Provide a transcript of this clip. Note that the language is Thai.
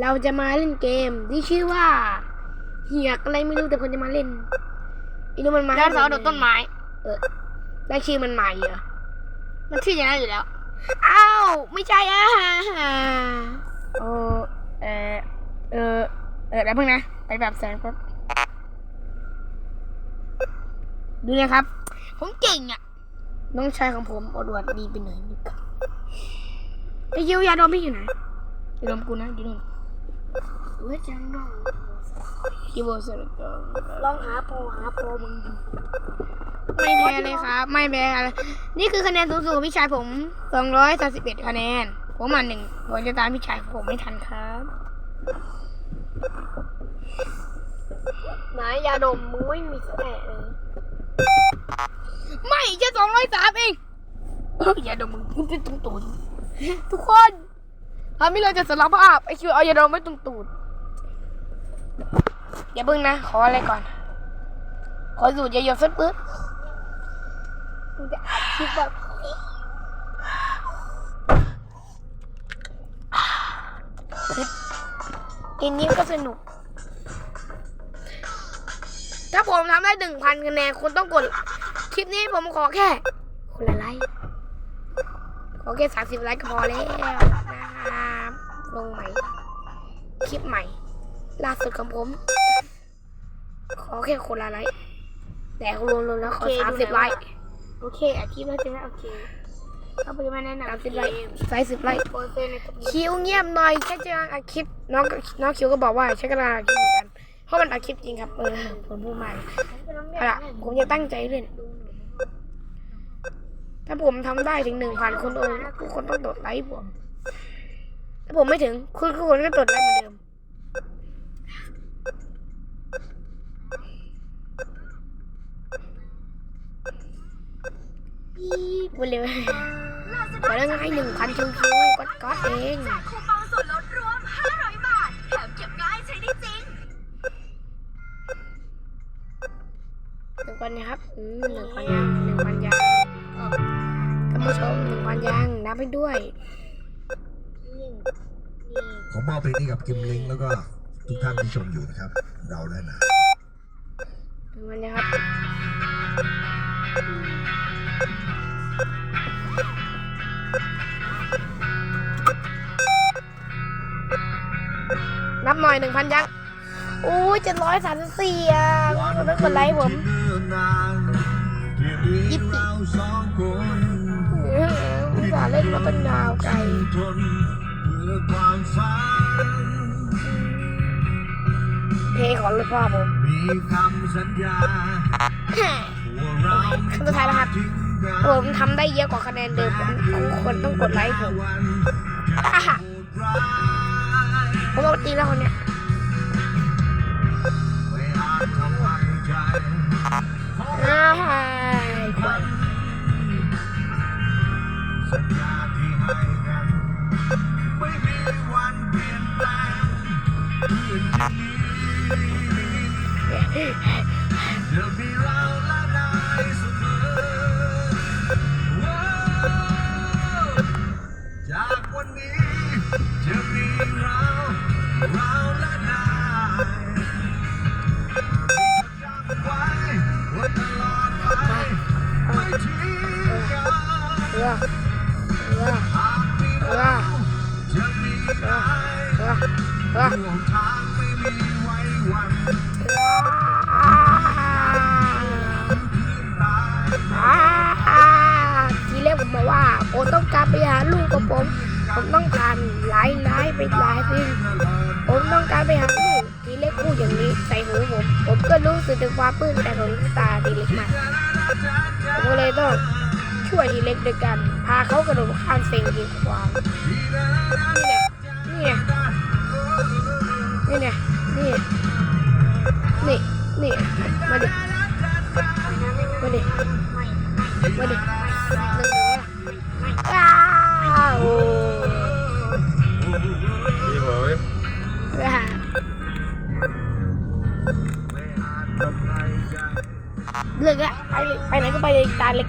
เราจะมาเล่นเกมที่ชื่อว่าเหียกอะไรไม่รู้แต่คนจะมาเล่นอีนู้นมันมาไดโนเสาร์โดดต้นไม้ เออได้ชื่อมันใหม่เหรอมันชื่ออย่างนั้นอยู่แล้ว อ้าว ไม่ใช่อะโอเออเออเออแล้วเพิ่งนะ ไปแบบแสงแป๊บดูนะครับ ผมเก่งอะ น้องชายของผมอดวดดีไปหน่อยนึงครับไอ้ยิวยาดมพี่อยู่ไหนยาดมกูนะอยู่นู่น เว้ยจังน้องคีย์บอร์ดเสร็จแล้วลองหาโปรหาโปรมึงไม่แพ้เลยครับ ไม่แพ้อะไรนี่คือคะแนนสูงสุดของพี่ชายผมสองร้อยสามสิบเอ็ดคะแนน ผมมาหนึ่งผมจะตามพี่ชายผมไม่ทันครับไหนยาดมมึงไม่มีแสะเลยไม่แค่สองร้อยสามเองเอ้ยอย่าดมมึงมึงเป็นตุ้งตูดทุกคน ทำให้เราจะสารภาพไอคิวเอาอย่าดมไม่ตุงตูดอย่าเพิ่งนะ ขออะไรก่อน ขอสูตรอย่าหยดสักปึ๊บมึงจะอัดคลิปแบบเกมนี้ก็สนุก ถ้าผมทำได้หนึ่งพันคะแนนคุณต้องกด คลิปนี้ผมขอแค่ คนละไลค์ ขอแค่สามสิบไลค์ก็พอแล้ว ลงใหม่ คลิปใหม่ ล่าสุดของผม ขอแค่คนละไลค์แต่รวมๆแล้วขอสามสิบไลค์โอเคอาทิตย์แล้วใช่ไหมโอเคเอาไปมาแนะนำสามสิบเกไลค์มสายสิบไลค์โปรเซนในตัวนี้คิวเงียบหน่อยแค่จะอัดคลิปน้องน้องคิวก็บอกว่าใช้กระดาษอัดคลิปเหมือนกันเพราะมันอัดคลิปจริงครับเออผมพูดใหม่เอาล่ะผมจะตั้งใจเล่นถ้าผมทำได้ถึงหนึ่งพันคนเออทุกคนต้องกดไลค์ผม ถ้าผมไม่ถึง คุณทุกคนก็กดไลค์เหมือนเดิม วันเลยมาแล้วให้หนึ่งพันชิวๆก็ก็เองแจกคูปองส่วนลดรวม 500 บาท แถมเก็บง่ายใช้ได้จริงหนึ่งพันนะครับอืมหนึ่งพันยังหนึ่งพันยังท่านผู้ชมหนึ่งพันยังนับไปด้วย นี่ขอมอบเพลงนี้กับกิมลิงแล้วก็ทุกท่านที่ชมอยู่นะครับ เราได้นะหนึ่งพันยังครับนับหน่อยหนึ่งพันยังโอ้ยเจ็ดร้อยสามสิบสี่อะคุณต้องกดไลค์ผมยิบเราสองคนเอออุตส่าห์เล่นมาตั้งยาวไกล ทนเพื่อความฝัน เพลงของลูกพ่อผมมีคำสัญญาว่าเราคำสุดท้ายแล้วครับ ผมทำได้เยอะกว่าคะแนนเดิมผมทุกคนต้องกดไลค์ผม วันอะโหดร้าย ผมเอาจริงแล้วคนเนี้ย จะมีเราและนายเสมอว้าจากวันนี้จะมีเราเราและนายจำไว้ว่าตลอดไปไม่ทิ้งกันหากมีเราจะมีนายเออเออห่วงทาง ไม่มีไว้วันอ่าทีแรกผมบอกว่าผมต้องการไปหาลูกของผม ผมต้องการหลายหลายไปหลายสิ่งผมต้องการไปหาลูกทีเล็กพูดอย่างนี้ใส่หูผม ผมก็รู้สึกถึงความปลื้มใจของตาทีเล็กมากผมก็เลยต้องช่วยทีเล็กด้วยกัน พาเขากระโดดข้ามเซ็งกีดขวางนี่ไงนี่ไงนี่ไง นี่ นี่ นี่ มาดิ มาดิ มาดิหนึ่งหนึ่งล่ะอ้าวโอ้ดีเว้ยอ่าเลิกละไปเลยไปไหนก็ไปเลยตาเล็ก